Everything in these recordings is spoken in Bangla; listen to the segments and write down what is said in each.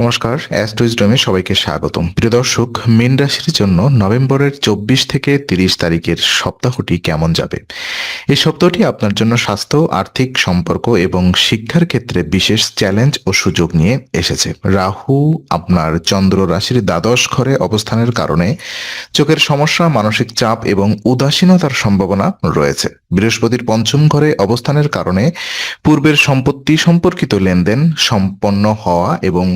নমস্কার অ্যাস্ট্রোইজডমে সবাইকে স্বাগতম। প্রিয় দর্শক, মীন রাশির জন্য নভেম্বরের চব্বিশ থেকে তিরিশ তারিখের সপ্তাহটি কেমন যাবে? এই সপ্তাহটি আপনার জন্য স্বাস্থ্য, আর্থিক সম্পর্ক এবং শিক্ষার ক্ষেত্রে বিশেষ চ্যালেঞ্জ ও সুযোগ নিয়ে এসেছে। রাহু আপনার চন্দ্র রাশির দ্বাদশ ঘরে অবস্থানের কারণে চোখের সমস্যা, মানসিক চাপ এবং উদাসীনতার সম্ভাবনা রয়েছে। বৃহস্পতির পঞ্চম ঘরে অবস্থানের কারণে পূর্বের সম্পত্তি সম্পর্কিত লেনদেন সম্পন্ন হওয়া এবং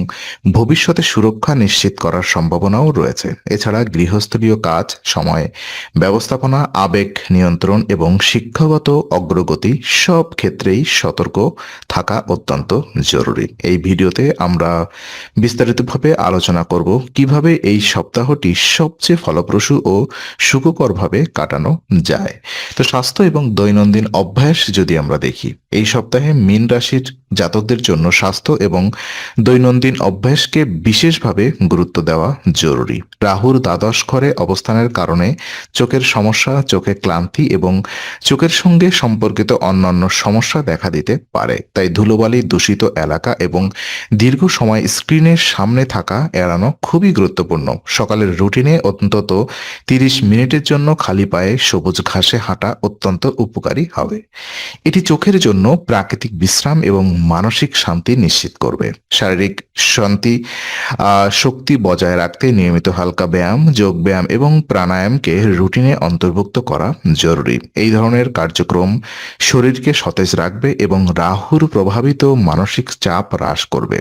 ভবিষ্যতে সুরক্ষা নিশ্চিত করার সম্ভাবনাও রয়েছে। এছাড়া গৃহস্থলীয় কাজ, সময়, ব্যবস্থাপনা, আবেগ নিয়ন্ত্রণ এবং শিক্ষাগত অগ্রগতি সব ক্ষেত্রেই সতর্ক থাকা অত্যন্ত জরুরি। এই ভিডিওতে আমরা বিস্তারিতভাবে আলোচনা করব কীভাবে এই সপ্তাহটি সবচেয়ে ফলপ্রসূ ও সুখকরভাবে কাটানো যায়। তো স্বাস্থ্য এবং দৈনন্দিন অভ্যাস যদি আমরা দেখি এই সপ্তাহে মীন রাশির জাতকদের জন্য স্বাস্থ্য এবং দৈনন্দিন অভ্যাসকে বিশেষভাবে গুরুত্ব দেওয়া জরুরি। রাহুর দ্বাদশ ঘরে অবস্থানের কারণে চোখের সমস্যা, চোখে ক্লান্তি এবং চোখের সঙ্গে সম্পর্কিত অন্যান্য সমস্যা দেখা দিতে পারে। তাই ধুলোবালি, দূষিত এলাকা এবং দীর্ঘ সময় স্ক্রিনের সামনে থাকা এড়ানো খুবই গুরুত্বপূর্ণ। সকালের রুটিনে অন্তত তিরিশ মিনিটের জন্য খালি পায়ে সবুজ ঘাসে হাঁটা অত্যন্ত উপকারী হবে। এটি চোখের জন্য প্রাকৃতিক বিশ্রাম এবং মানসিক শান্তি নিশ্চিত করবে। শারীরিক শান্তি শক্তি বজায় রাখতে নিয়মিত হালকা ব্যায়াম, যোগ ব্যায়াম এবং প্রাণায়ামকে রুটিনে অন্তর্ভুক্ত করা জরুরি। এই ধরনের কার্যক্রম শরীরকে সতেজ রাখবে এবং রাহুর প্রভাবিত মানসিক চাপ হ্রাস করবে।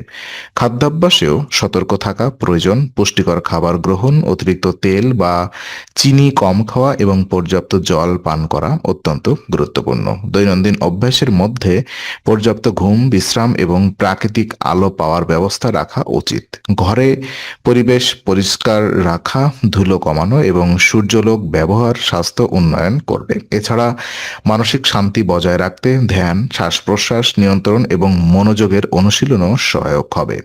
খাদ্যাভ্যাসেও সতর্ক থাকা প্রয়োজন। পুষ্টিকর খাবার গ্রহণ, অতিরিক্ত তেল বা চিনি কম খাওয়া এবং পর্যাপ্ত জল পান করা অত্যন্ত গুরুত্বপূর্ণ। দৈনন্দিন অভ্যাসের মধ্যে পর্যাপ্ত ঘুম, বিশ্রাম এবং প্রাকৃতিক আলো পাওয়ার ব্যবস্থা রাখা উচিত। ঘরে পরিবেশ পরিষ্কার রাখা, ধুলো কমানো এবং সূর্যলোক ব্যবহার, স্বাস্থ্য উন্নয়ন করবে। এছাড়া মানসিক শান্তি বজায় রাখতে ধ্যান শ্বাস প্রশ্বাস নিয়ন্ত্রণ এবং মনোযোগের অনুশীলনও সহায়ক হবে।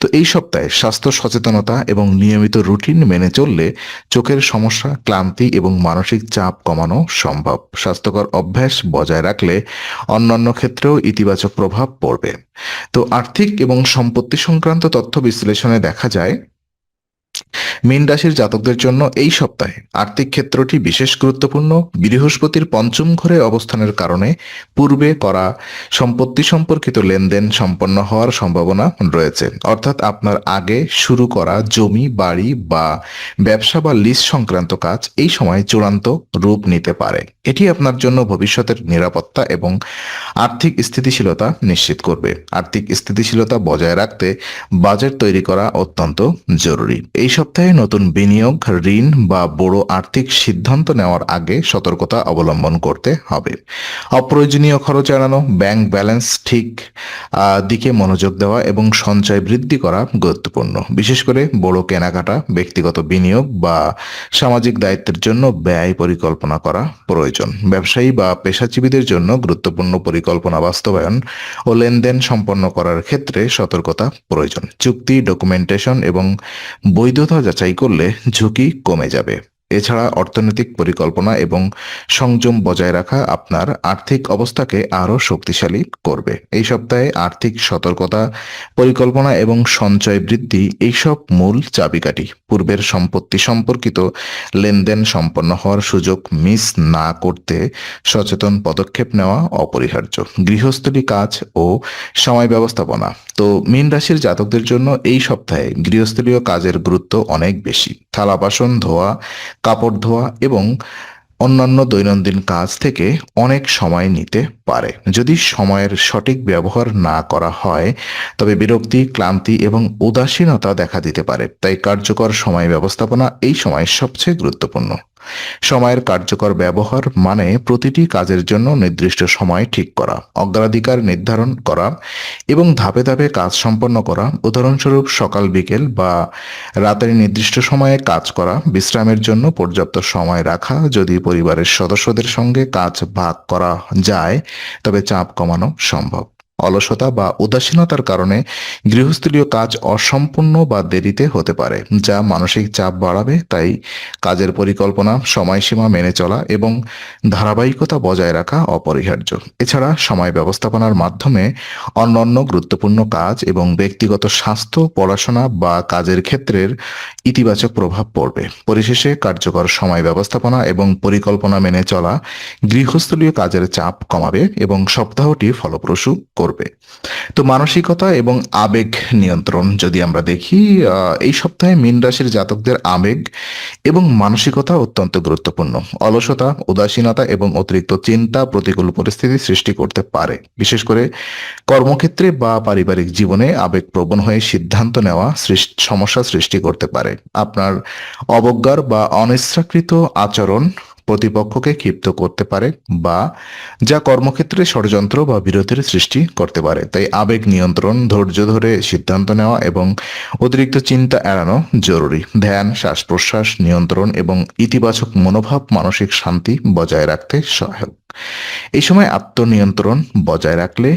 তো এই সপ্তাহে স্বাস্থ্য সচেতনতা এবং নিয়মিত রুটিন মেনে চললে চোখের সমস্যা, ক্লান্তি এবং মানসিক চাপ কমানো সম্ভব। স্বাস্থ্যকর অভ্যাস বজায় রাখলে অন্যান্য ক্ষেত্রেও ইতিবাচক প্রভাব পড়বে। তো আর্থিক এবং সম্পত্তি সংক্রান্ত তথ্য বিশ্লেষণে দেখা যায় মীন রাশির জাতকদের জন্য এই সপ্তাহে আর্থিক ক্ষেত্রটি বিশেষ গুরুত্বপূর্ণ। বৃহস্পতির পঞ্চম ঘরে অবস্থানের কারণে পূর্বে করা সম্পত্তি সম্পর্কিত লেনদেন সম্পন্ন হওয়ার সম্ভাবনা রয়েছে। অর্থাৎ আপনার আগে শুরু করা জমি, বাড়ি বা ব্যবসা বা লিজ সংক্রান্ত কাজ এই সময় চূড়ান্ত রূপ নিতে পারে। এটি আপনার জন্য ভবিষ্যতের নিরাপত্তা এবং আর্থিক স্থিতিশীলতা নিশ্চিত করবে। আর্থিক স্থিতিশীলতা বজায় রাখতে বাজেট তৈরি করা অত্যন্ত জরুরি। এই সপ্তাহে নতুন বিনিয়োগ, ঋণ বা বড় আর্থিক সিদ্ধান্ত নেওয়ার আগে সতর্কতা অবলম্বন করতে হবে। অপ্রয়োজনীয় খরচ এড়ানো, ব্যাংক ব্যালেন্স ঠিক দিকে মনোযোগ দেওয়া এবং সঞ্চয় বৃদ্ধি করা গুরুত্বপূর্ণ। বিশেষ করে বড় কেনাকাটা, ব্যক্তিগত বিনিয়োগ বা সামাজিক দায়িত্বের জন্য ব্যয় পরিকল্পনা করা প্রয়োজন। ব্যবসায়ী বা পেশাজীবীদের জন্য গুরুত্বপূর্ণ পরিকল্পনা বাস্তবায়ন ও লেনদেন সম্পন্ন করার ক্ষেত্রে সতর্কতা প্রয়োজন। চুক্তি, ডকুমেন্টেশন এবং বৈধতা যাচাই করলে ঝুঁকি কমে যাবে। এছাড়া অর্থনৈতিক পরিকল্পনা এবং সংযম বজায় রাখা আপনার আর্থিক অবস্থাকে আরও শক্তিশালী করবে। এই সপ্তাহে আর্থিক সতর্কতা, পরিকল্পনা এবং সঞ্চয় বৃদ্ধি এইসব মূল চাবিকাঠি। পূর্বের সম্পত্তি সম্পর্কিত লেনদেন সম্পন্ন হওয়ার সুযোগ মিস না করতে সচেতন পদক্ষেপ নেওয়া অপরিহার্য। গৃহস্থলী কাজ ও সময় ব্যবস্থাপনা। তো মীন রাশির জাতকদের জন্য এই সপ্তাহে গৃহস্থলীয় কাজের গুরুত্ব অনেক বেশি। থালা, বাসন, ধোয়া কাপড় ধোয়া এবং অন্যান্য দৈনন্দিন কাজ থেকে অনেক সময় নিতে পারে। যদি সময়ের সঠিক ব্যবহার না করা হয়, তবে বিরক্তি, ক্লান্তি এবং উদাসীনতা দেখা দিতে পারে। তাই কার্যকর সময় ব্যবস্থাপনা এই সময় সবচেয়ে গুরুত্বপূর্ণ। সময়ের কার্যকর ব্যবহার মানে প্রতিটি কাজের জন্য নির্দিষ্ট সময় ঠিক করা, অগ্রাধিকার নির্ধারণ করা এবং ধাপে ধাপে কাজ সম্পন্ন করা। উদাহরণস্বরূপ সকাল, বিকেল বা রাতের নির্দিষ্ট সময়ে কাজ করা, বিশ্রামের জন্য পর্যাপ্ত সময় রাখা। যদি পরিবারের সদস্যদের সঙ্গে কাজ ভাগ করা যায়, তবে চাপ কমানো সম্ভব। অলসতা বা উদাসীনতার কারণে গৃহস্থলীয় কাজ অসম্পূর্ণ বা দেরিতে হতে পারে, যা মানসিক চাপ বাড়াবে। তাই কাজের পরিকল্পনা, সময়সীমা মেনে চলা এবং ধারাবাহিকতা বজায় রাখা অপরিহার্য। এছাড়া সময় ব্যবস্থাপনার মাধ্যমে অন্যান্য গুরুত্বপূর্ণ কাজ এবং ব্যক্তিগত স্বাস্থ্য, পড়াশোনা বা কাজের ক্ষেত্রের ইতিবাচক প্রভাব পড়বে। পরিশেষে কার্যকর সময় ব্যবস্থাপনা এবং পরিকল্পনা মেনে চলা গৃহস্থলীয় কাজের চাপ কমাবে এবং সপ্তাহটি ফলপ্রসূ করবে তো মানসিকতা এবং আবেগ নিয়ন্ত্রণ যদি আমরা দেখি এই সপ্তাহে মীন রাশির জাতকদের আবেগ এবং মানসিকতা অত্যন্ত গুরুত্বপূর্ণ। অলসতা, উদাসীনতা এবং অতিরিক্ত চিন্তা প্রতিকূল পরিস্থিতি সৃষ্টি করতে পারে। বিশেষ করে কর্মক্ষেত্রে বা পারিবারিক জীবনে আবেগ প্রবণ হয়ে সিদ্ধান্ত নেওয়া সমস্যা সৃষ্টি করতে পারে। আপনার অবজ্ঞার বা অনিচ্ছাকৃত আচরণ প্রতিপক্ষকে ক্ষিপ্ত করতে পারে বা যা কর্মক্ষেত্রে ষড়যন্ত্র বা বিরোধের সৃষ্টি করতে পারে। তাই আবেগ নিয়ন্ত্রণ, ধৈর্য ধরে সিদ্ধান্ত নেওয়া এবং অতিরিক্ত চিন্তা এড়ানো জরুরি। ধ্যান শ্বাস প্রশ্বাস নিয়ন্ত্রণ এবং ইতিবাচক মনোভাব, মানসিক শান্তি বজায় রাখতে সহায়ক। এই সময় আত্মনিয়ন্ত্রণ বজায় রাখলে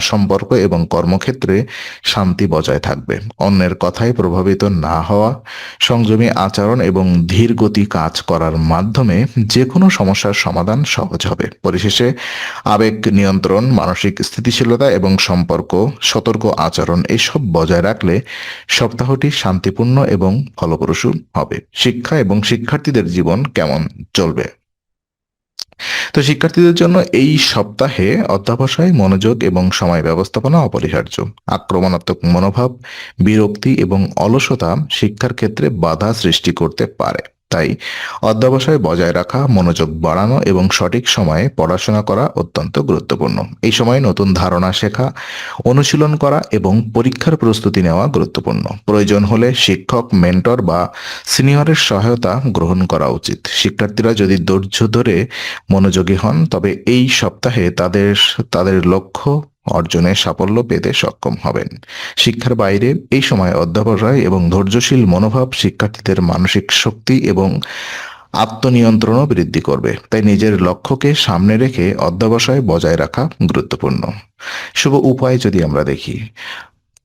সম্পর্ক এবং কর্মক্ষেত্রে শান্তি বজায় থাকবে। অন্যের কথায় প্রভাবিত না হওয়া, সংযমী আচরণ এবং ধীর গতি কাজ করার মাধ্যমে যে কোনো সমস্যার সমাধান সহজ হবে। পরিশেষে, আবেগ নিয়ন্ত্রণ, মানসিক স্থিতিশীলতা এবং সম্পর্ক, সতর্ক আচরণ এসব বজায় রাখলে সপ্তাহটি শান্তিপূর্ণ এবং ফলপ্রসূ হবে। শিক্ষা এবং শিক্ষার্থীদের জীবন কেমন চলবে? তো শিক্ষার্থীদের জন্য এই সপ্তাহে অধ্যাবসায়, মনোযোগ এবং সময় ব্যবস্থাপনা অপরিহার্য। আক্রমণাত্মক মনোভাব, বিরক্তি এবং অলসতা শিক্ষার ক্ষেত্রে বাধা সৃষ্টি করতে পারে। তাই অধ্যবসায় বজায় রাখা, মনোযোগ বাড়ানো এবং সঠিক সময়ে পড়াশোনা করা অত্যন্ত গুরুত্বপূর্ণ। এই সময় নতুন ধারণা শেখা, অনুশীলন করা এবং পরীক্ষার প্রস্তুতি নেওয়া গুরুত্বপূর্ণ। প্রয়োজন হলে শিক্ষক, মেন্টর বা সিনিয়রের সহায়তা গ্রহণ করা উচিত। শিক্ষার্থীরা যদি ধৈর্য ধরে মনোযোগী হন, তবে এই সপ্তাহে তাদের তাদের লক্ষ্য অর্জনে সাফল্য পেতে সক্ষম হবেন। শিক্ষার বাইরে এই সময় অধ্যাপকরাই এবং ধৈর্যশীল মনোভাব শিক্ষার্থীদের মানসিক শক্তি এবং আত্মনিয়ন্ত্রণও বৃদ্ধি করবে। তাই নিজের লক্ষ্যকে সামনে রেখে অধ্যবসায় বজায় রাখা গুরুত্বপূর্ণ। শুভ উপায় যদি আমরা দেখি,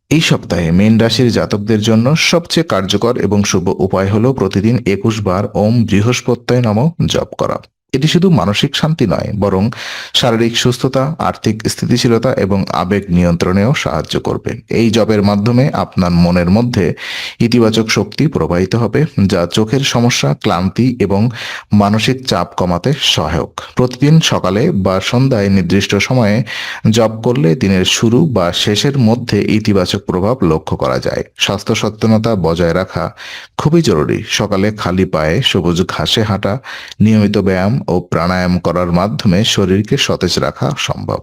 এই সপ্তাহে মীন রাশির জাতকদের জন্য সবচেয়ে কার্যকর এবং শুভ উপায় হলো প্রতিদিন একুশ বার ওম বৃহস্পত্যায় নাম জপ করা। এটি শুধু মানসিক শান্তি নয়, বরং শারীরিক সুস্থতা, আর্থিক স্থিতিশীলতা এবং আবেগ নিয়ন্ত্রণেও সাহায্য করবে। এই জবের মাধ্যমে আপনার মনের মধ্যে ইতিবাচক শক্তি প্রবাহিত হবে, যা চোখের সমস্যা, ক্লান্তি এবং মানসিক চাপ কমাতে সহায়ক। প্রতিদিন সকালে বা সন্ধ্যায় নির্দিষ্ট সময়ে জব করলে দিনের শুরু বা শেষের মধ্যে ইতিবাচক প্রভাব লক্ষ্য করা যায়। স্বাস্থ্য সচেতনতা বজায় রাখা খুবই জরুরি। সকালে খালি পায়ে সবুজ ঘাসে হাঁটা, নিয়মিত ব্যায়াম ও প্রাণায়াম করার মাধ্যমে শরীরকে সতেজ রাখা সম্ভব।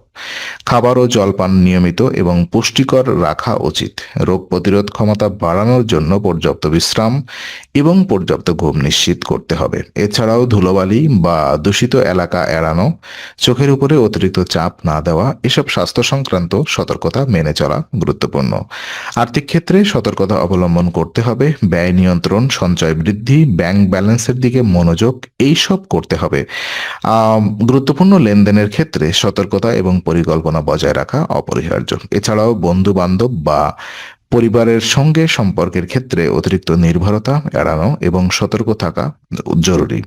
খাবার ও জলপান নিয়মিত এবং পুষ্টিকর রাখা উচিত। রোগ প্রতিরোধ ক্ষমতা বাড়ানোর জন্য পর্যাপ্ত বিশ্রাম এবং পর্যাপ্ত ঘুম নিশ্চিত করতে হবে। এছাড়াও ধুলোবালি বা দূষিত এলাকা এড়ানো, চোখের উপরে অতিরিক্ত চাপ না দেওয়া, এসব স্বাস্থ্য সংক্রান্ত সতর্কতা মেনে চলা গুরুত্বপূর্ণ। আর্থিক ক্ষেত্রে সতর্কতা অবলম্বন করতে হবে, ব্যয় নিয়ন্ত্রণ, সঞ্চয় বৃদ্ধি, ব্যাংক ব্যালেন্সের দিকে মনোযোগ এইসব করতে হবে। গুরুত্বপূর্ণ লেনদেনের ক্ষেত্রে সতর্কতা এবং পরিকল্পনা বজায় রাখা অপরিহার্য। এছাড়াও বন্ধু বান্ধব বা পরিবারের সঙ্গে সম্পর্কের ক্ষেত্রে অতিরিক্ত নির্ভরতা এড়ানো এবং সতর্ক থাকা জরুরি।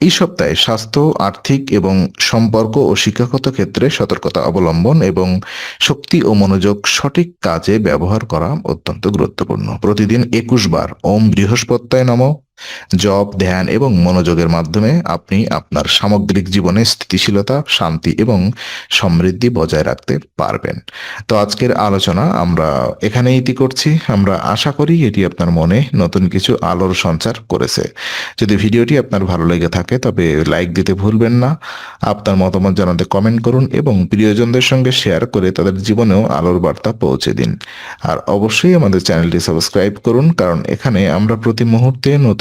এই সপ্তাহে স্বাস্থ্য, আর্থিক এবং সম্পর্ক ও শিক্ষাগত ক্ষেত্রে সতর্কতা অবলম্বন এবং শক্তি ও মনোযোগ সঠিক কাজে ব্যবহার করা অত্যন্ত গুরুত্বপূর্ণ। প্রতিদিন একুশ বার ওম বৃহস্পত্যায় নম। জপ ধ্যান এবং মনোযোগের মাধ্যমে আপনি আপনার সামগ্রিক জীবনে স্থিতিশীলতা, শান্তি এবং সমৃদ্ধি বজায় রাখতে পারবেন। তো আজকের আলোচনা আমরা এখানেই ইতি করছি। আমরা আশা করি এটি আপনার মনে নতুন কিছু আলোর সঞ্চার করেছে। যদি ভিডিওটি আপনার ভালো লেগে থাকে, তবে লাইক দিতে ভুলবেন না। আপনার মতামত জানাতে কমেন্ট করুন এবং প্রিয়জনদের সঙ্গে শেয়ার করে তাদের জীবনেও আলোর বার্তা পৌঁছে দিন। আর অবশ্যই আমাদের চ্যানেলটি সাবস্ক্রাইব করুন, কারণ এখানে আমরা প্রতি মুহূর্তে